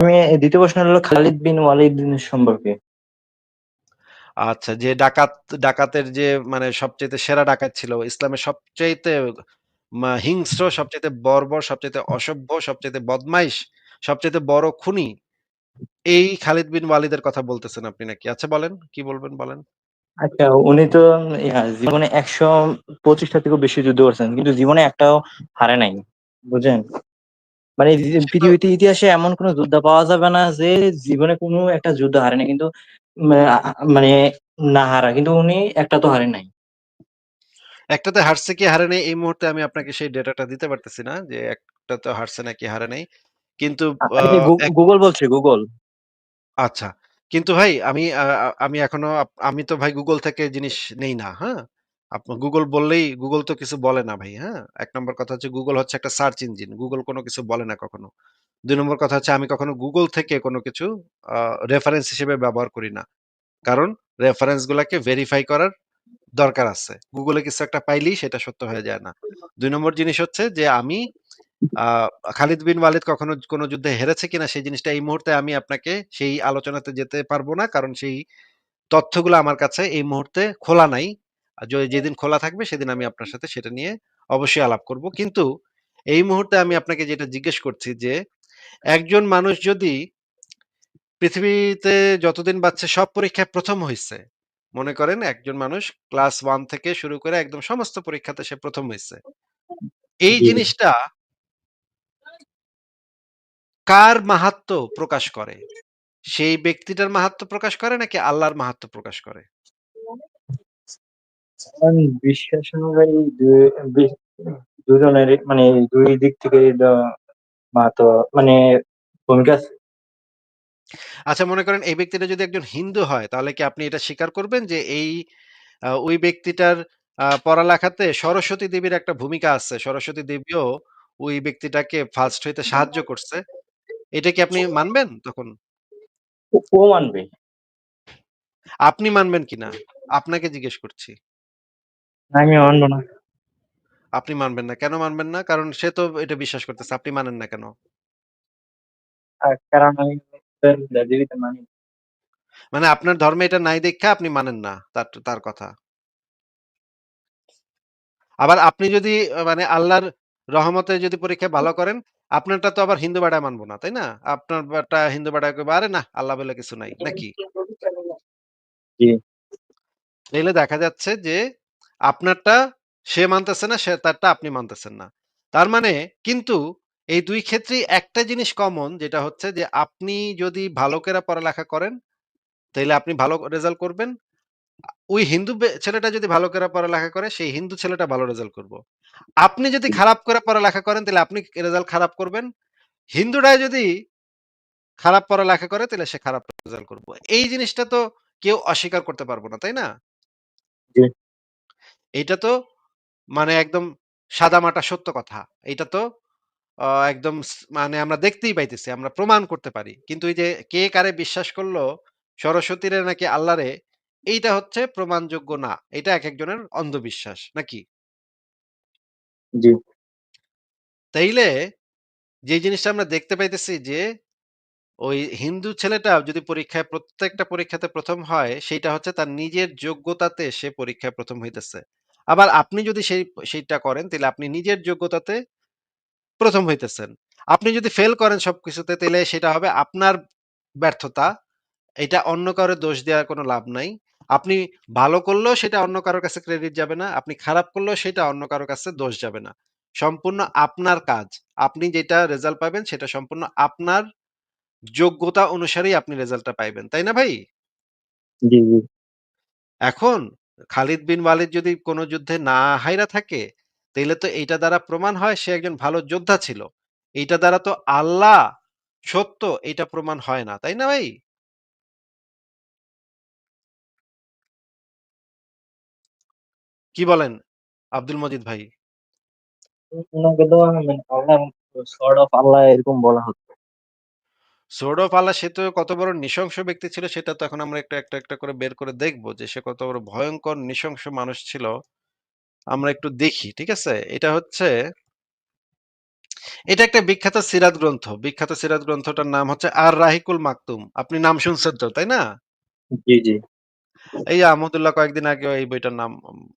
আমি ২য় প্রশ্ন হলো খালিদ বিন ওয়ালিদ সম্পর্কে। আচ্ছা, যে ডাকাত ডাকাতের যে মানে সবচাইতে সেরা ডাকাত ছিল, ইসলামের সবচাইতে মা হিংস্র, সবচাইতে বর্বর, সবচাইতে অসভ্য, সবচাইতে বদমাইশ, সবচাইতে বড় খুনি। এই খালিদ বিন ওয়ালিদের কথা বলতেছেন আপনি নাকি? আচ্ছা বলেন, কি বলবেন বলেন? আচ্ছা, উনি তো জীবনে ১২৫ টা থেকেও বেশি যুদ্ধ করছেন। কিন্তু জীবনে একটাও হারে নাই। বুঝেন? মানে পৃথিবীতে ইতিহাসে এমন কোন যোদ্ধা পাওয়া যাবে না যে জীবনে কোনো একটা যুদ্ধ হারে নাই। কিন্তু মানে না হারা। কিন্তু উনি একটা তো হারে নাই। একটাতে হারছে কি হারে নেই এই মুহূর্তে আমি আপনাকে সেই ডেটাটা দিতে পারতেছি না যে একটা তো হারছে নাকি হারে নেই কিন্তু গুগল বলছে, গুগল। আচ্ছা। কিন্তু ভাই আমি আমি এখনও আমি তো ভাই গুগল থেকে জিনিস নেই না, হ্যাঁ? আপ গুগল বললেই গুগল তো কিছু বলে না ভাই, হ্যাঁ? এক নম্বর কথা হচ্ছে গুগল হচ্ছে একটা সার্চ ইঞ্জিন। গুগল কোন কিছু বলে না কখনো। দুই নম্বর কথা হচ্ছে আমি কখনো গুগল থেকে কোনো কিছু রেফারেন্স হিসেবে ব্যবহার করি না। কারণ রেফারেন্স গুলাকে ভেরিফাই করার দরকার আছে। গুগলে কিছু একটা পাইলেই সেটা সত্য হয়ে যায় না। দুই নম্বর জিনিস হচ্ছে যে আমি খালিদ বিন ওয়ালিদ কখনো কোনো যুদ্ধে হেরেছে কিনা সেই জিনিসটা এই মুহূর্তে আমি আপনাকে সেই আলোচনাতে যেতে পারব না। কারণ সেই তথ্যগুলো আমার কাছে এই মুহূর্তে খোলা নাই। যেদিন খোলা থাকবে সেদিন আমি আপনার সাথে সেটা নিয়ে অবশ্যই আলাপ করব। কিন্তু এই মুহূর্তে আমি আপনাকে যেটা জিজ্ঞেস করছি যে, একজন মানুষ যদি পৃথিবীতে যতদিন বাঁচছে সব পরীক্ষায় ১ম হইছে। মনে করেন একজন মানুষ ক্লাস 1 থেকে শুরু করে একদম সমস্ত পরীক্ষাতে সে ১ম হইছে। এই জিনিসটা কার মাহাত্ম্য প্রকাশ করে? সেই ব্যক্তিটার মাহাত্ম্য প্রকাশ করে নাকি আল্লাহর মাহাত্ম্য প্রকাশ করে? আমার বিশ্বাস অনুযায়ী দু বি দুজনেরই মানে ২ দিক থেকে এটা মানে ভূমিকা আছে। আচ্ছা মনে করেন এই ব্যক্তিটা যদি একজন হিন্দু হয় তাহলে কি আপনি এটা স্বীকার করবেন যে এই ওই ব্যক্তিটার পড়ালেখাতে সরস্বতী দেবীর একটা ভূমিকা আছে। সরস্বতী দেবীও ওই ব্যক্তিটাকে ফার্স্ট হইতে সাহায্য করছে। এটা কি আপনি মানবেন তখন? ও মানবে। আপনি মানবেন কিনা? আপনাকে জিজ্ঞেস করছি। আমি মানব না। আপনি মানবেন না। কেন মানবেন না? কারণ সে তো এটা বিশ্বাস করতেছে। আপনি মানেন না কেন? আ কারণ আমি দেব-দেবীতে মানি। মানে আপনার ধর্মে এটা নাই দেইখা আপনি মানেন না তার তার কথা। আবার আপনি যদি আ মানে আল্লাহর রহমতে যদি পরীক্ষায় ভালো করেন, আপনারটা তো আবার হিন্দু বেডায় মানব না, তাই না? আপনার বাটা হিন্দু বেডায় কইবে, "আরে না, আল্লাহ বলে কিছু নাই।" নাকি? জি, তাইলে দেখা যাচ্ছে যে আপনারটা সে মানতেছে না, সে তারটা আপনি মানতেছেন না। তার মানে কিন্তু এই দুই ক্ষেত্রে একটা জিনিস কমন যেটা হচ্ছে যে আপনি যদি ভালো কইরা পড়ালেখা করেন, তাহলে আপনি ভালো রেজাল্ট করবেন। ওই হিন্দু ছেলেটা যদি ভালো করে পড়ালেখা করে, সেই হিন্দু ছেলেটা ভালো রেজাল্ট করব। আপনি যদি খারাপ করে পড়ালেখা করেন, তাহলে আপনি রেজাল্ট খারাপ করবেন। হিন্দুরাই যদি খারাপ পড়ালেখা করে, তাহলে সে খারাপ রেজাল্ট করব। এই জিনিসটা তো কেউ অস্বীকার করতে পারব না, তাই না? জি, এইটা তো মানে একদম সাদামাটা সত্য কথা। এইটা তো একদম স মানে আমরা দেখতেই পাইতেছি, আমরা প্রমাণ করতে পারি। কিন্তু এই যে কে কারে বিশ্বাস করল, সরস্বতীরে নাকি আল্লাহরে, এইটা হচ্ছে প্রমাণযোগ্য না। এটা একেকজনের অন্ধবিশ্বাস, নাকি? জি, তাইলে যে জিনিসটা আমরা দেখতে পাইতেছি যে, ওই হিন্দু ছেলেটা যদি পরীক্ষায় প্রত্যেকটা পরীক্ষাতে ১ম হয়, সেইটা হচ্ছে তার নিজের যোগ্যতাতে সে পরীক্ষায় ১ম হইতেছে। আবার আপনি যদি সেই সেইটা করেন, তাইলে আপনি নিজের যোগ্যতাতে প্রথম হইতেছেন। আপনি যদি ফেল করেন সবকিছুতে, তাইলে সেটা হবে আপনার ব্যর্থতা। এটা অন্য কারও দোষ দেওয়ার কোনো লাভ নাই। আপনি ভালো করলেও সেটা অন্য কারোর কাছে ক্রেডিট যাবে না। আপনি খারাপ করলেও সেটা অন্য কারোর কাছে দোষ যাবে না। সম্পূর্ণ আপনার কাজ। আপনি যেটা রেজাল্ট পাবেন সেটা সম্পূর্ণ আপনার যোগ্যতা অনুসারেই আপনি রেজাল্টটা পাইবেন। তাই না ভাই? জি, জি, এখন খালিদ বিন ওয়ালিদ যদি কোন যুদ্ধে না হাইরা থাকে, তাইলে তো এইটা দ্বারা প্রমাণ হয় সে একজন ভালো যোদ্ধা ছিল। এইটা দ্বারা তো আল্লাহ সত্য এইটা প্রমাণ হয় না। তাই না ভাই? কি বলেন আব্দুল মজিদ ভাই? আল্লাহ এরকম বলা হতো। সোর্ড আল্লাহ সে তো কত বড় নৃশংস ব্যক্তি ছিল সেটা তো এখন আমরা একটা, একটা, একটা করে বের করে দেখব যে সে কত বড় ভয়ংকর নৃশংস মানুষ ছিল। আমরা একটু দেখি। ঠিক আছে? এটা হচ্ছে এটা একটা বিখ্যাত সিরাত গ্রন্থ। বিখ্যাত সিরাত গ্রন্থটার নাম হচ্ছে আর রাহিকুল মাকতুম। আপনি নাম শুনছেন তো, তাই না? জি, জি। এই যে আহমদুল্লাহ কয়েকদিন আগে এই বইটার নাম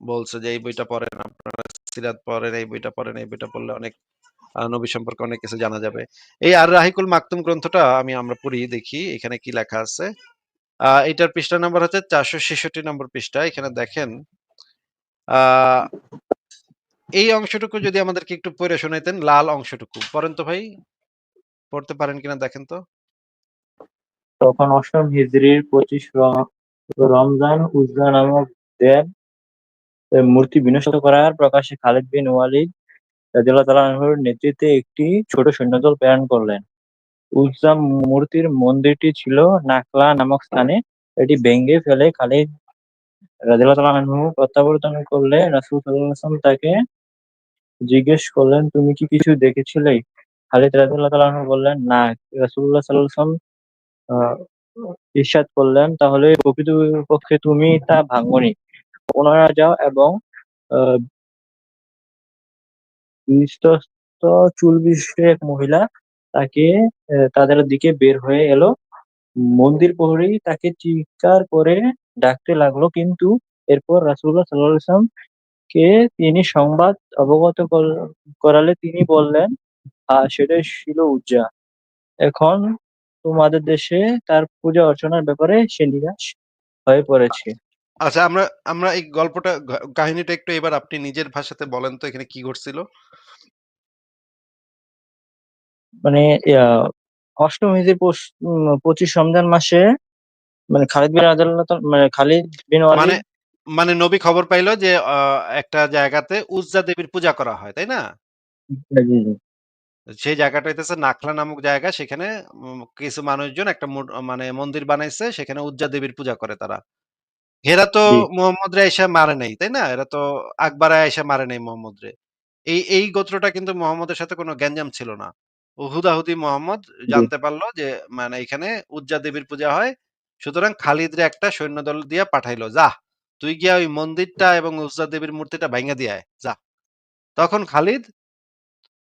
বলছে যে, "এই বইটা পড়েন আপনারা সিরাত পড়েন, এই বইটা পড়েন, এই বইটা পড়লে অনেক নবী সম্পর্কে অনেক কিছু জানা যাবে।" এই আর রাহিকুল মাকতুম গ্রন্থটা আমি আমরা পড়ি দেখি এখানে কি লেখা আছে। এটার পৃষ্ঠা নাম্বার হচ্ছে ৪৬৬ নম্বর পৃষ্ঠা। এখানে দেখেন এই অংশটুকু যদি আমাদেরকে একটু পইড়া শোনাইতেন, লাল অংশটুকু। পড়েন তো ভাই। পড়তে পারেন কিনা দেখেন তো। তখন অষ্টম হিজরির ২৫ র রমজান উজলা নামক দেব মূর্তি বিনষ্ট করার প্রকাশ্যে খালিদ বিন ওয়ালিদ রাদিয়াল্লাহু তাআলা আনহুর নেতৃত্বে একটি ছোট সৈন্যদল প্রেরণ করলেন। উযযা মূর্তির মন্দিরটি ছিল নাখলা নামক স্থানে। এটি ভেঙে ফেলে খালিদ রাদিয়াল্লাহু তাআলা আনহু প্রত্যাবর্তন করলে রাসূল সাল্লাল্লাহু আলাইহি তাকে জিজ্ঞেস করলেন, "তুমি কি কিছু দেখেছিলে?" খালিদ রাদিয়াল্লাহু তাআলা আনহু বললেন, "না।" রাসূলুল্লাহ সাল্লাল্লাহু আলাইহি ওয়াসাল্লাম ইরশাদ করলেন, "তাহলে প্রকৃতপক্ষে তুমি তা ভাঙোনি। পুনরায় যাও এবং বিশ্বস্ত চুল বিশিষ্ট এক মহিলা তাকে তাদের দিকে বের হয়ে এলো। মন্দির প্রহরী তাকে চিৎকার করে ডাকতে লাগল কিন্তু এরপর সাল্লাল্লাহু আলাইহি ওয়াসাল্লামকে তিনি সংবাদ অবগত কর করালে তিনি বললেন, "আ সেটাই ছিল উজ্জা এখন তোমাদের দেশে তার পূজা অর্চনার ব্যাপারে সে নিরাশ হয়ে পড়েছে।" আচ্ছা আমরা আমরা এই গল্পটা গ কাহিনীটা একটু এবার আপনি নিজের ভাষাতে বলেন তো এখানে কি ঘটছিল? মানে ইয়া অষ্টম হিজরি পস উম ২৫ রমজান মাসে মানে খালিদ বিন রাদিয়াল্লাহু মানে খালিদ বিন মানে ওয়ালিদ মানে নবী খবর পাইলো যে আ একটা জায়গাতে উজ্জা দেবীর পূজা করা হয়, তাই না? জি, জি, জি। সেই জায়গাটা হইতেছে নাখলা নামক জায়গা। সেখানে উম কিছু মানুষজন একটা মুর মানে মন্দির বানাইছে। সেখানে উজ্জা দেবীর পূজা করে তারা। এরা তো জি, মোহাম্মদরে আইসা মারে নাই, তাই না? এরা তো আকবরে আইসা মারে নাই মোহাম্মদরে। এই এই গোত্রটা কিন্তু মোহাম্মদের সাথে কোনো গ্যাঞ্জাম ছিল না। ও হুদাহুদি মোহাম্মদ জি, জানতে পারল যে মানে এখানে উযযা দেবীর পূজা হয়। সুতরাং খালিদরে একটা সৈন্যদল দিয়া পাঠাইলো, "যাহ! তুই গিয়া ওই মন্দিরটা এবং উজ্জা দেবীর মূর্তিটা ভাইঙা দিয়ে আয়, যা।" তখন খালিদ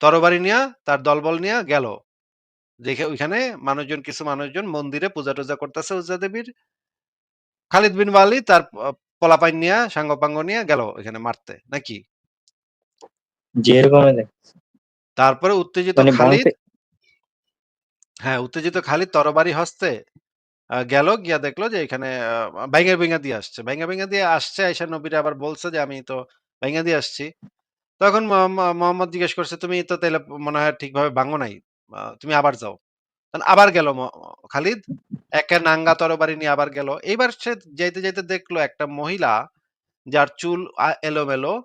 তরবারি নিয়া তার দলবল নিয়া গেল। দেখে ওইখানে মানুষজন কিছু মানুষজন মন্দিরে পূজা-টুজা করতেছে উজ্জা দেবীর। খালিদ বিন ওয়ালিদ তার পোলাপাইন নিয়া সাঙ্গপাঙ্গ নিয়া গেল ওইখানে মারতে, নাকি? তারপরে উত্তেজিত মানে খালিদ হ্যাঁ, উত্তেজিত খালিদ তরবারি হস্তে গেল গিয়া দেখল যে এখানে আ ভাইঙা, ভাইঙা দিয়ে আসছে। ভাইঙা, ভাইঙা দিয়ে আসছে আইসা নবীরা আবার বলছে যে, "আমি তো ভাইঙা দিয়ে আসছি।" তখন মোহাম্ম মোহাম্মদ জিজ্ঞেস করছে, "তুমি তো তাইলে মনে হয় ঠিকভাবে ভাঙো নাই। তুমি আবার যাও।" আবার গেল খালিদ। একে নাঙ্গা তরবারি নিয়ে আবার গেল। এইবার সে যাইতে, যাইতে দেখল একটা মহিলা যার চুল এলোমেলো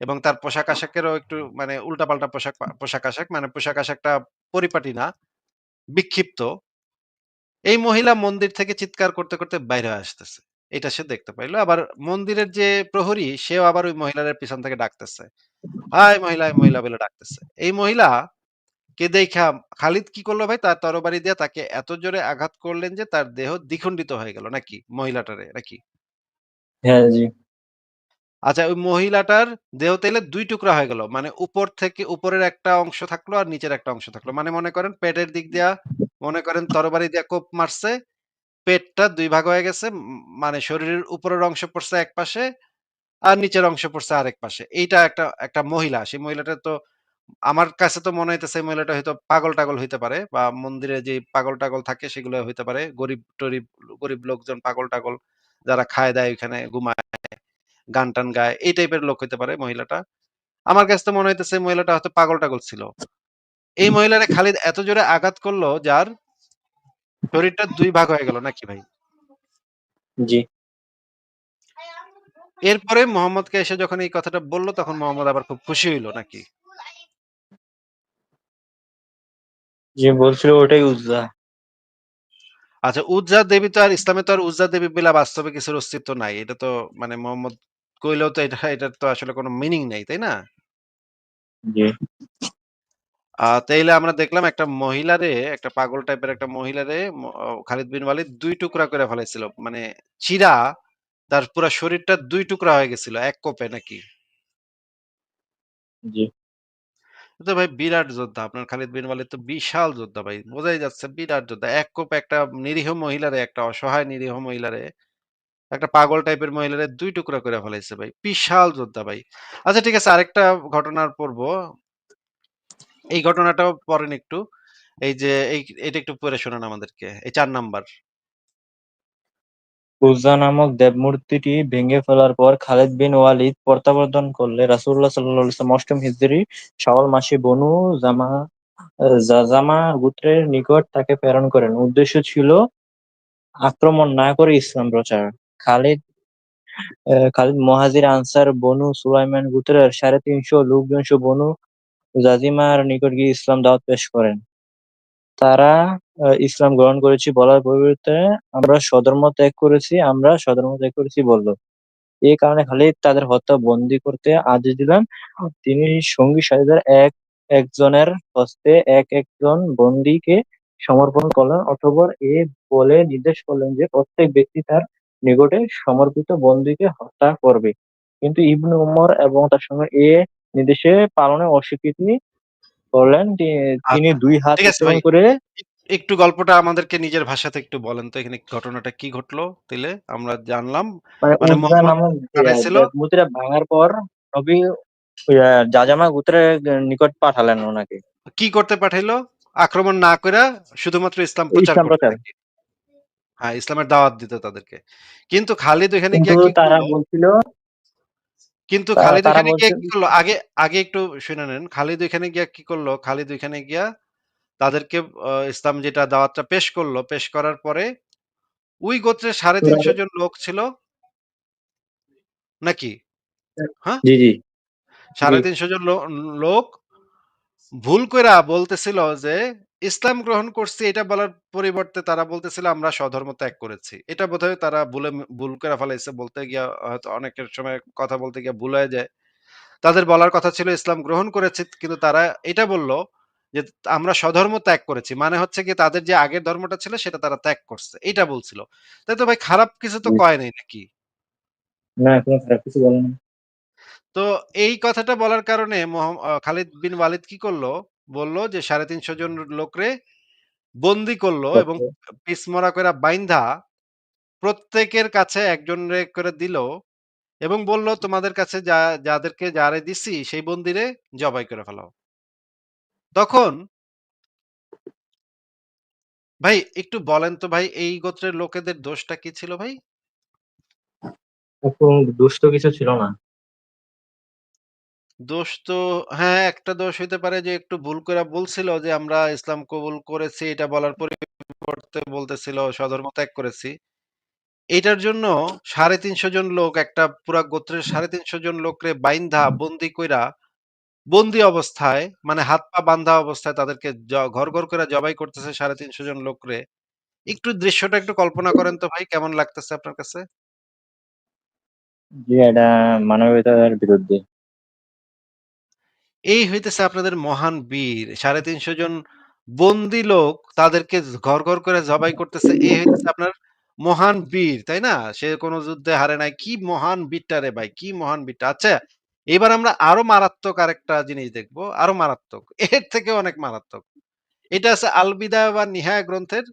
এবং তার পোশাক-আশাকেরও একটু মানে উল্টাপাল্টা পোশাক পোশাক-আশাক মানে পোশাক-আশাকটা পরিপাটি না, বিক্ষিপ্ত। এই মহিলা মন্দির থেকে চিৎকার করতে, করতে বাইরে আসতেছে। এটা সে দেখতে পাইলো আবার মন্দিরের যে প্রহরী সেও আবার ওই মহিলার পিছন থেকে ডাকতেছে। "হাই মহিলা, মহিলা" বলে ডাকতেছে। এই মহিলা কে দেইখা খালিদ কি করল ভাই তার তরবারি দিয়ে তাকে এত জোরে আঘাত করলেন যে তার দেহ দ্বিখণ্ডিত হয়ে গেল নাকি? মহিলাটারে নাকি? হ্যাঁ, জি, আচ্ছা ওই মহিলাটার দেহ তেলে দুই টুকরা হয়ে গেল। মানে উপর থেকে উপরের একটা অংশ থাকল আর নিচের একটা অংশ থাকল। মানে মনে করেন পেটের দিক দিয়া মনে করেন তরবারি দিয়া কোপ মারছে। পেটটা দুই ভাগ হয়ে গেছে। মানে শরীরের উপরের অংশ পড়ছে এক পাশে আর নিচের অংশ পড়ছে আরেক পাশে। এইটা একটা একটা মহিলা। সেই মহিলাটা তো আমার কাছে তো মনে হইতেছে মহিলাটা হয়তো পাগল-টাগল হইতে পারে বা মন্দিরে যে পাগল-টাগল থাকে সেগুলো হইতে পারে। গরিব-টরিব গরিব লোকজন পাগল-টাগল যারা খায়-দায় ওইখানে ঘুমায়, গান-টান গায় এই টাইপের লোক হইতে পারে মহিলাটা। আমার কাছে তো মনে হইতেছে মহিলাটা হয়তো পাগল-টাগল ছিল। এই মহিলারে খালিদ এত জোরে আঘাত করল যার শরীরটা দুই ভাগ হয়ে গেল নাকি ভাই? জি, এরপরে মোহাম্মদকে এসে যখন এই কথাটা বলল তখন মোহাম্মদ আবার খুব খুশি হইল নাকি? জি বলছিল ওটাই উযযা। আচ্ছা উযযা দেবী তো আর ইসলামে তো আর উযযা দেবী বলে বাস্তবে কিছুর অস্তিত্ব নাই। এটা তো মানে মোহাম্মদ কইলেও তো এটা এটার তো আসলে কোনো মিনিং নাই, তাই না? তাইলে আমরা দেখলাম একটা মহিলারে, একটা পাগল টাইপের একটা মহিলারে খালিদ বিন ওয়ালিদ দুই টুকরা করে ফেলাইছিল। মানে চিরা তার পুরা শরীরটা দুই টুকরা হয়ে গেছিল এক কোপে নাকি? জি, তো ভাই বিরাট যোদ্ধা। আপনার খালিদ বিন ওয়ালিদ তো বিশাল যোদ্ধা ভাই। বোঝাই যাচ্ছে বিরাট যোদ্ধা। এক কোপ একটা নিরীহ মহিলারে, একটা অসহায় নিরীহ মহিলারে, একটা পাগল টাইপের মহিলারে দুই টুকরা করে ফেলাইছে ভাই। বিশাল যোদ্ধা ভাই। আচ্ছা ঠিক আছে আরেকটা ঘটনার পড়ব। এই ঘটনাটাও পড়েন একটু। এই যে এই এটা একটু পড়ে শোনান আমাদেরকে। এই চার নাম্বার। উজ্জা নামক দেবমূর্তিটি ভেঙে ফেলার পর খালিদ বিন ওয়ালিদ প্রত্যাবর্তন করলে রাসূলুল্লাহ সাল্লাল্লাহু আলাইহি অষ্টম হিজরি, শাওয়াল মাসে বনু জামা জাজামা গোত্রের নিকট তাকে প্রেরণ করেন। উদ্দেশ্য ছিল আক্রমণ না করে ইসলাম প্রচার। খালিদ খালিদ মহাজির আনসার বনু সুলাইমান গোত্রের সাড়ে তিনশো লোকজন বনু জাজিমার নিকট গিয়ে ইসলাম দাওয়াত পেশ করেন। তারা ইসলাম গ্রহণ করেছি বলার পরিবর্তে আমরা স্বধর্ম ত্যাগ করেছি, আমরা স্বধর্ম ত্যাগ করেছি বলল। এই কারণে খালিদ তাদের হত্যা বন্দি করতে আদেশ দিলেন। তিনি সঙ্গী সাথীদের এক, একজনের হস্তে এক, একজন বন্দীকে সমর্পণ করলেন অতঃপর এ বলে নির্দেশ করলেন যে প্রত্যেক ব্যক্তি তার নিকটে সমর্পিত বন্দীকে হত্যা করবে। কিন্তু ইবনে উমর এবং তার সঙ্গে এ নির্দেশে পালনে অস্বীকৃতি করলেন তিনি আচ্ছা। দুই হাত। করে একটু গল্পটা আমাদেরকে নিজের ভাষাতে একটু বলেন তো এখানে ঘটনাটা কি ঘটলো তাইলে? আমরা জানলাম। মানে মানে মূর্তিটা ভাঙার পর নবী যাযামা গোত্রের নিকট পাঠালেন ওনাকে কি করতে পাঠাইলো? আক্রমণ না কইরা শুধুমাত্র ইসলাম প্রচার? হ্যাঁ, ইসলামের দাওয়াত দিত তাদেরকে। কিন্তু খালিদ ওখানে কিন্তু তারা বলছিল কিন্তু খালিদ এখানে গিয়া কি করল? আগে আগে একটু শুনে নেন। খালিদ এখানে গিয়া কি করল? খালিদ এখানে গিয়া তাদেরকে ইসলাম যেটা দাওয়াতটা পেশ করল, পেশ করার পরে ওই গোত্রের ৩৫০ জন লোক ছিল নাকি? হ্যাঁ? জি জি সাড়ে তিনশো জন লোক ভুল কইরা বলতেছিল যে ইসলাম গ্রহণ করছি এটা বলার পরিবর্তে তারা বলতেছিল আমরা স্বধর্ম ত্যাগ করেছি। এটা বোধহয় তারা ভুলে ভুল করে ফেলাইছে। বলতে গিয়া হয়তো অনেকের সময় কথা বলতে গিয়ে ভুল হয়ে যায়। তাদের বলার কথা ছিল ইসলাম গ্রহণ করেছি কিন্তু তারা এটা বলল যে আমরা স্বধর্ম ত্যাগ করেছি। মানে হচ্ছে কি তাদের যে আগের ধর্মটা ছিল সেটা তারা ত্যাগ করছে। এটা বলছিল। তাই তো ভাই খারাপ কিছু তো কয় নাই নাকি? না কোনো খারাপ কিছু বলে না তো এই কথাটা বলার কারণে আ খালিদ বিন ওয়ালিদ কি করল? বলল যে ৩৫০ জন লোকরে বন্দী করল এবং করতে পিছমরা কইরা বাইন্ধা প্রত্যেকের কাছে একজনরে করে দিল এবং বলল, "তোমাদের কাছে যা যাদেরকে যারে দিছি সেই বন্দীরে জবাই করে ফেলাও।" তখন ভাই একটু বলেন তো ভাই এই গোত্রের লোকেদের দোষটা কি ছিল ভাই? এখন দুষ্ট কিছু ছিল না দোষ তো হ্যাঁ, একটা দোষ হইতে পারে যে একটু ভুল কইরা বলছিল যে, "আমরা ইসলাম কবুল করেছি" এটা বলার পরিবর্তে বলতেছিল স্বধর্ম ত্যাগ করেছি। এইটার জন্য ৩৫০ জন লোক একটা পুরা গোত্রের ৩৫০ জন লোকরে বাইন্ধা বন্দী কইরা, বন্দী অবস্থায় মানে হাত পা বান্ধা অবস্থায় তাদেরকে জ ঘর, ঘর করে জবাই করতেছে ৩৫০ জন লোকরে। একটু দৃশ্যটা একটু কল্পনা করেন তো ভাই কেমন লাগতেছে আপনার কাছে? যে এটা মানবতার বিরুদ্ধে এই হইতেছে আপনাদের মহান বীর। ৩৫০ জন বন্দী লোক তাদেরকে ঘর, ঘর করে জবাই করতেছে। এই হইতেছে আপনার মহান বীর, তাই না? সে কোন যুদ্ধে হারে নাই। কি মহান বীরটা রে ভাই! কি মহান বীরটা। আচ্ছা, এবার আমরা আরও মারাত্মক আরেকটা জিনিস দেখব। আরও মারাত্মক। এর থেকেও অনেক মারাত্মক। এটা আছে আল বিদায়া ওয়ান নিহায়া গ্রন্থের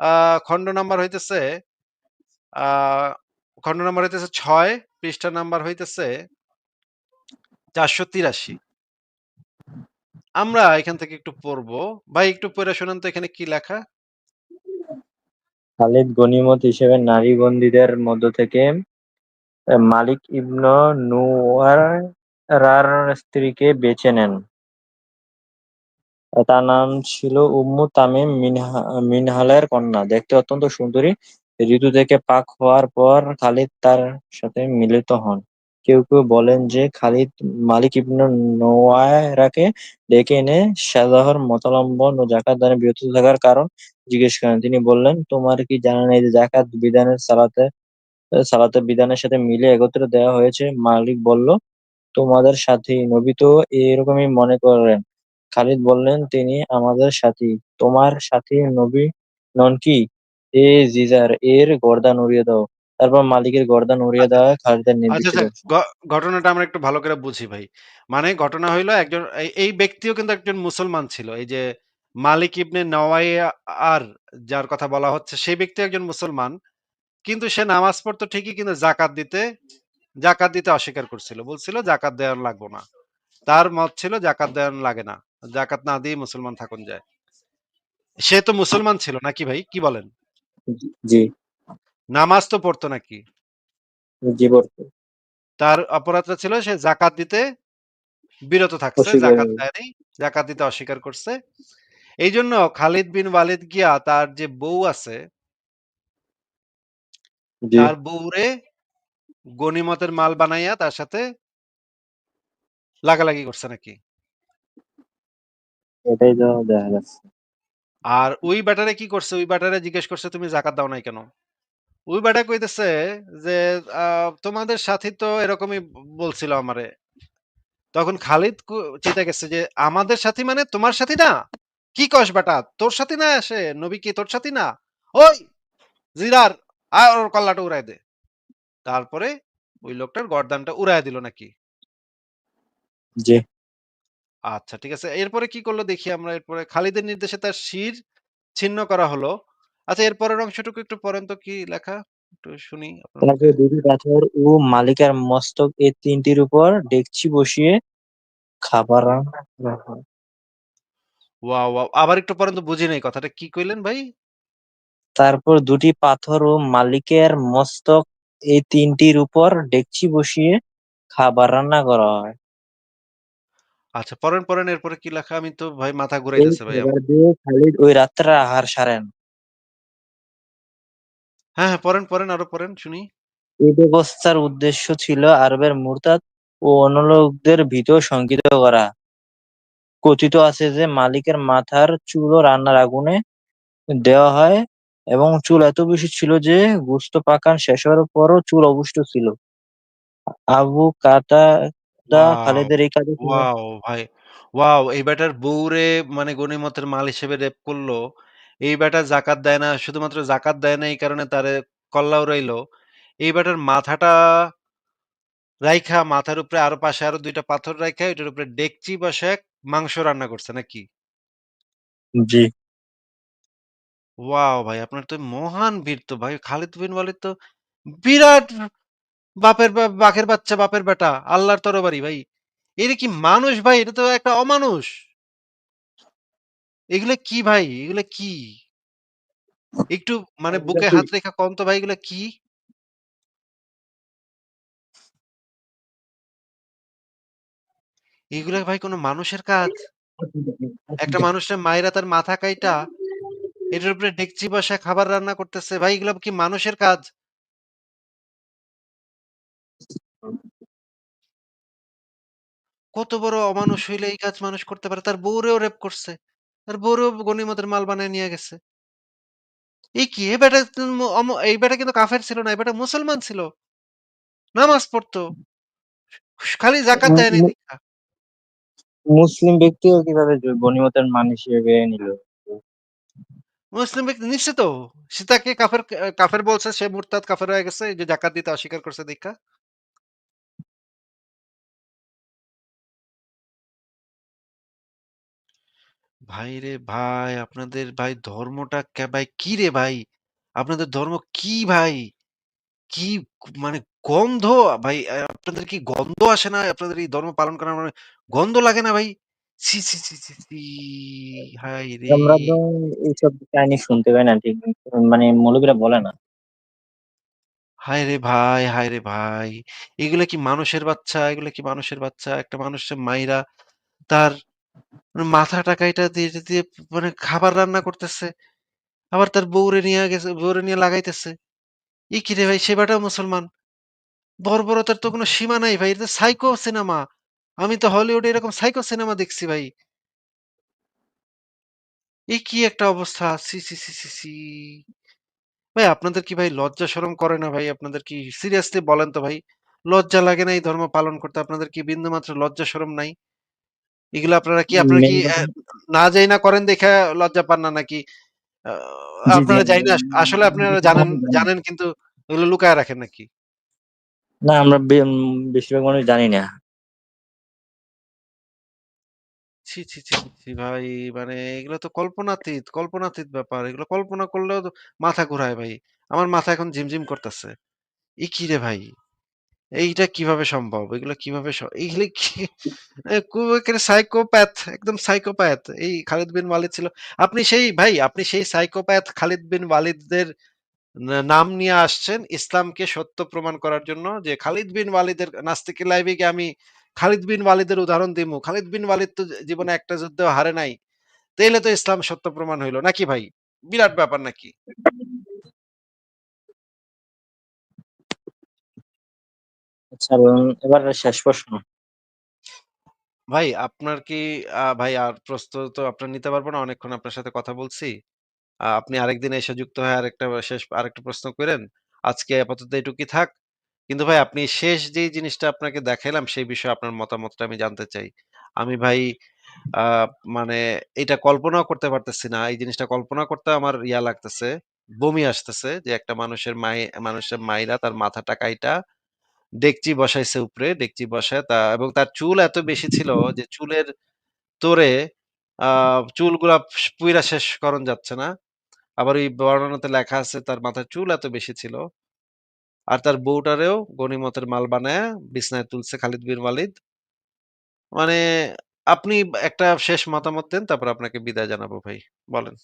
আ খন্ড নাম্বার হইতেছে আ খন্ড নাম্বার হইতেছে ৬, পৃষ্ঠা নাম্বার হইতেছে ৪৮৩ আমরা এখান থেকে একটু পড়ব। ভাই, একটু পইড়া শোনান তো এখানে কি লেখা? খালিদ গনিমত হিসেবে নারী বন্দীদের মধ্য থেকে মালিক ইবন নুওয়ারার স্ত্রীকে বেছে নেন তার নাম ছিল উম্মু তামিম মিনহা, মিনহালের কন্যা দেখতে অত্যন্ত সুন্দরী ঋতু থেকে পাক হওয়ার পর খালিদ তার সাথে মিলিত হন কেউ কেউ বলেন যে খালিদ মালিক ইবনে নোয়ারাকে ডেকে এনে সাজাহর মতাবলম্বন ও জাকাত দানে বিরত থাকার কারণ জিজ্ঞেস করেন। তিনি বললেন, তোমার কি জানা নেই যে বিধানের সালাতে সালাতের বিধানের সাথে মিলে একত্রে দেওয়া হয়েছে? মালিক বলল, তোমাদের সাথী নবী তো এরকমই মনে করেন। খালিদ বললেন, তিনি আমাদের সাথী। তোমার সাথী নবী নন কি? এ জিজার, এর গর্দান উড়িয়ে দাও। তারপর মালিকের গর্দান উড়িয়ে দেওয়া হয় খালিদের আচ্ছা, নির্দেশিত আচ্ছা। গ ঘটনাটা আমরা একটু ভালো করে বুঝি ভাই। মানে ঘটনা হইল একজন এই এই ব্যক্তিও কিন্তু একজন মুসলমান ছিল। এই যে মালিক ইবনে নওয়াইয়া আর যার কথা বলা হচ্ছে সেই ব্যক্তি একজন মুসলমান। কিন্তু সে নামাজ পড়তো ঠিকই কিন্তু জাকাত দিতে জাকাত দিতে অস্বীকার করছিল। বলছিল জাকাত দেওয়ান লাগবো না। তার মত ছিল জাকাত দেওয়ান লাগে না। জাকাত না দিয়েই মুসলমান থাকুন যায়। সে তো মুসলমান ছিল নাকি ভাই? কি বলেন? জি, নামাজ তো পড়তো নাকি? জি তার অপরাধটা ছিল সে জাকাত দিতে বিরত থাকছে। অস্বীকার জাকাত দেয় নাই। জাকাত দিতে অস্বীকার করছে। এইজন্য খালিদ বিন ওয়ালিদ গিয়া তার যে বউ আছে তার বউরে গনিমতের মাল বানাইয়া তার সাথে লাগালাগি করছে নাকি? এটাই তো দেখা যাচ্ছে। আর ওই ব্যাটারে কি করছে? ওই ব্যাটারে জিজ্ঞেস করছে, "তুমি জাকাত দাও নাই কেন?" ওই ব্যাটা কইতেছে যে, "তোমাদের সাথী তো এরকমই বলছিল আমারে।" তখন খালিদ কু চেইতা গেছে যে, "আমাদের সাথী মানে তোমার সাথী না? কি কস ব্যাটা? তোর সাথী না সে? নবী কি তোর সাথী না? ওই জিরার আয় ওর কল্লাটা উড়ায় দে।" তারপরে ওই লোকটার গর্দানটা উড়াইয়া দিল নাকি? জি, আচ্ছা ঠিক আছে। এরপরে কি করল দেখি আমরা এরপরে খালিদের নির্দেশে তার শির ছিন্ন করা হলো। আচ্ছা এর পরের অংশটুকু একটু পড়েন তো কি লেখা? একটু শুনি আপনার দুটি পাথর ও মালিকের মস্তক এই তিনটির উপর ডেকচি বসিয়ে খাবার। Wow, wow! আবার একটু পড়েন তো বুঝি নাই কথাটা কি কইলেন ভাই? তারপর দুটি পাথর ও মালিকের মস্তক এই তিনটির উপর ডেকচি বসিয়ে খাবার রান্না করা হয়। আচ্ছা পরেন পরেন এরপরে কি লেখা? আমি তো ভাই মাথা ঘুরাইতেছে ভাই খালিদ ওই রাত্রে আহার সারেন। হ্যাঁ, হ্যাঁ পড়েন, পড়েন আরও পড়েন শুনি। এই ব্যবস্থার উদ্দেশ্য ছিল আরবের মুরতাদ ও অন্যলোকদের ভীত শঙ্কিত করা। কথিত আছে যে মালিকের মাথার চুলও রান্নার আগুনে দেওয়া হয় এবং চুল এত বেশি ছিল যে গোশত পাকান শেষ হওয়ার পরও চুল অবশিষ্ট ছিল। Abu Qatada wow! খালিদের এই কাজে ওয়াও ভাই! ওয়াও! এই ব্যাটার বউরে মানে গনিমতের মাল হিসেবে রেপ করল। এই বেটা জাকাত দেয় না। শুধুমাত্র জাকাত দেয় না এই কারণে তারে কল্লা উড়াইলো। এই ব্যাটার মাথাটা রাইখা মাথার উপরে আরও পাশে আরও ২ টা পাথর রাইখা এটার উপরে ডেকচি বসায় মাংস রান্না করছে নাকি? জি, ওয়াও! ভাই আপনার তো মহান বীর তো ভাই। খালিদ বিন ওয়ালিদ তো বিরাট বাপের বাঘের বাচ্চা বাপের বেটা। আল্লাহর তরবারি ভাই। এরা কি মানুষ ভাই? এটা তো একটা অমানুষ। এগুলা কি ভাই? এগুলা কি? একটু মানে এগুলা বুকে কি হাত রেখা কন তো ভাই এগুলা কি? এগুলা ভাই কোন মানুষের কাজ? একটা মানুষের মাইরা তার মাথা কাইটা এটার উপরে ডেকচি বসায় খাবার রান্না করতেছে। ভাই এগুলা কি মানুষের কাজ? কত বড় অমানুষ হইলে এই কাজ মানুষ করতে পারে? তার বউরেও রেপ করছে। তার বউরেও গনিমতের মাল বানায় নিয়ে গেছে। এই কি? এই বেটা এই বেটা কিন্তু কাফের ছিল না। এই বেটা মুসলমান ছিল। নামাজ পড়তো। খালি জাকাত মু দেয় নাই মু দেইখা। মুসলিম ব্যক্তিও কীভাবে গনিমতের মান হিসেবে নিল? মুসলিম ব্যক্তি নিশ্চয় তো। সে তাকে কাফের কাফের বলছে, সে মুরতাদ কাফের হয়ে গেছে। যে জাকাত দিতে অস্বীকার করছে দেইখা। ভাইরে ভাই, আপনাদের ভাই ধর্মটা কে ভাই কি রে ভাই? আপনাদের ধর্ম কি ভাই? কি মানে গন্ধ ভাই আ আপনাদের কি গন্ধ আসে না? আপনাদের এই ধর্ম পালন করার মানে গন্ধ লাগে না ভাই? ছি, ছি, ছি, ছি, ছি! হায়রে! আমরা তো এইসব কাহিনী শুনতে পাই না ঠিক মানে মৌলবীরা বলে না। হায়রে ভাই, হায়রে ভাই! এগুলা কি মানুষের বাচ্চা? এগুলা কি মানুষের বাচ্চা? একটা মানুষের মাইরা তার মাথাটা কাইটা দিয়ে দিয়ে মানে খাবার রান্না করতেছে। আবার তার বউরে নিয়া গেছে বউরে নিয়ে লাগাইতেছে। এ কি রে ভাই? সে মুসলমান। বর্বরতার তো কোনো সীমা নাই ভাই। এটা সাইকো সিনেমা। আমি তো হলিউডে এরকম সাইকো সিনেমা দেখছি ভাই। এ কি একটা অবস্থা! ছি, ছি, ছি, ছি, ছি! ভাই আপনাদের কি ভাই লজ্জা শরম করে না ভাই? আপনাদের কি সিরিয়াসলি বলেন তো ভাই? লজ্জা লাগে না এই ধর্ম পালন করতে? আপনাদের কি বিন্দুমাত্র লজ্জা শরম নাই? এগুলো আপনারা কি আপনারা কি না যাই না করেন দেখে লজ্জা পান না নাকি? আপনারা যাই না আসলে আপনারা জানেন জানেন কিন্তু এগুলো লুকায় রাখেন নাকি? না আমরা বেশিরভাগ মানুষ জানি না। ছি ছি ছি ছি ভাই মানে এগুলো তো কল্পনাতীত কল্পনাতীত ব্যাপার। এগুলো কল্পনা করলেও মাথা ঘুরায় ভাই। আমার মাথা এখন ঝিমঝিম করতেছে। ই কি রে ভাই? এইটা কীভাবে সম্ভব? এগুলো কীভাবে স- কি? সাইকোপ্যাথ একদম সাইকোপ্যাথ এই খালিদ বিন ওয়ালিদ ছিল। আপনি সেই, ভাই, আপনি সেই সাইকোপ্যাথ খালিদ বিন ওয়ালিদদের নাম নিয়ে আসছেন ইসলামকে সত্য প্রমাণ করার জন্য যে, খালিদ বিন ওয়ালিদের নাস্তিকের লাইভে গিয়ে আমি খালিদ বিন ওয়ালিদের উদাহরণ দিমু? খালিদ বিন ওয়ালিদ তো জীবনে একটা যুদ্ধেও হারে নাই। তাইলে তো ইসলাম সত্য প্রমাণ হইল। নাকি ভাই? বিরাট ব্যাপার নাকি? আচ্ছা ভাই, আপনার কি ভাই, আর প্রশ্ন তো আপনার নিতে পারব না, অনেকক্ষণ আপনার সাথে কথা বলছি। আপনি আরেকদিন এসে যুক্ত হয়ে আরেকটা শেষ, আরেকটা প্রশ্ন করেন। আজকে আপাতত এটুকুই থাক। কিন্তু ভাই, আপনি শেষ যেই জিনিসটা আপনাকে দেখাইলাম, সেই বিষয়ে আপনার মতামতটা আমি জানতে চাই। আমি ভাই মানে এটা কল্পনাও করতে পারতেছি না। এই জিনিসটা কল্পনা করতে আমার ইয়া লাগতেছে, বমি আসতেছে যে একটা মানুষের মাই মানুষের মাইরা তার মাথাটা কাইটা ডেকচি বসাইছে উপরে ডেকচি বসায় তা, এবং তার চুল এত বেশি ছিল যে চুলের তোরে আহ চুলগুলা পুইরা শেষ করণ যাচ্ছে না। আবার ওই বর্ণনাতে লেখা আছে তার মাথার চুল এত বেশি ছিল। আর তার বউটারেও গনিমতের মাল বানায় বিছনায় তুলছে খালিদ বিন ওয়ালিদ। মানে আপনি একটা শেষ মতামত দেন, তারপর আপনাকে বিদায় জানাব ভাই, বলেন।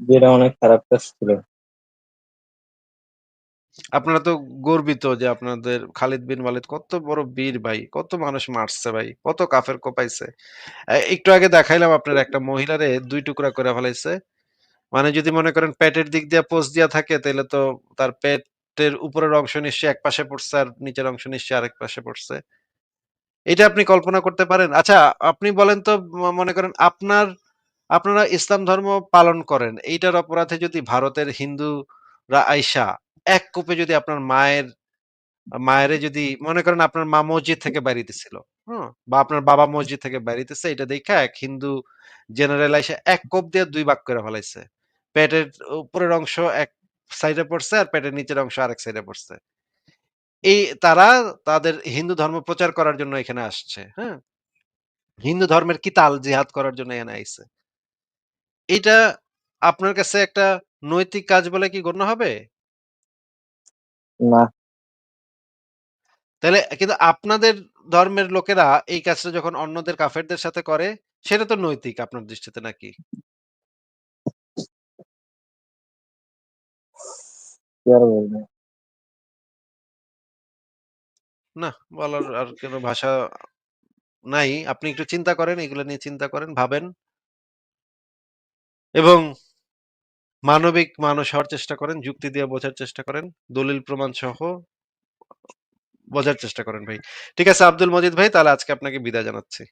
যেটা অনেক খারাপ কাজ ছিল। আপনারা তো গর্বিত যে আপনাদের খালিদ বিন ওয়ালিদ কত বড় বীর ভাই, কত মানুষ মারছে ভাই, কত কাফের কোপাইছে। একটু আগে দেখাইলাম আপনার একটা মহিলারে দুই টুকরা করে ফেলাইছে। মানে যদি মনে করেন পেটের দিক দিয়ে পোস্ট দিয়া থাকে তাহলে তো তার পেটের উপরের অংশ নিশ্চয়ই এক পাশে পড়ছে আর নিচের অংশ নিশ্চয়ই আরেক পাশে পড়ছে। এটা আপনি কল্পনা করতে পারেন? আচ্ছা আপনি বলেন তো মনে করেন আপনার, আপনারা ইসলাম ধর্ম পালন করেন, এইটার অপরাধে যদি ভারতের হিন্দুরা আইসা এক কোপে যদি আপনার মায়ের মায়েরে যদি মনে করেন আপনার মা মসজিদ থেকে বেরিয়েছিল হ্যাঁ বা আপনার বাবা মসজিদ থেকে বেরিয়েছে এটা দেখা এক হিন্দু জেনারেল আইসা এক কোপ দিয়ে দুই ভাগ করে ফেলাইছে। পেটের উপরের অংশ এক সাইডে পড়ছে আর পেটের নিচের অংশ আরেক সাইডে পড়ছে। এই তারা তাদের হিন্দু ধর্ম প্রচার করার জন্য এখানে আসছে হ্যাঁ? হিন্দু ধর্মের কিতাল জিহাদ করার জন্য এখানে আইছে? এটা আপনার কাছে একটা নৈতিক কাজ বলে কি গণ্য হবে? না। তাহলে কিন্তু আপনাদের ধর্মের লোকেরা এই কাজটা যখন অন্যদের কাফেরদের সাথে করে সেটা তো নৈতিক আপনার দৃষ্টিতে নাকি? কি আর বলব? না বলার আর কোনো ভাষা নাই। আপনি একটু চিন্তা করেন এগুলো নিয়ে চিন্তা করেন ভাবেন। এবং মানবিক মানুষ হওয়ার চেষ্টা করেন, যুক্তি দিয়ে বোঝার চেষ্টা করেন, দলিল প্রমাণ সহ বোঝার চেষ্টা করেন ভাই। ঠিক আছে, আব্দুল মজিদ ভাই, তাহলে আজকে আপনাকে বিদায় জানাচ্ছি।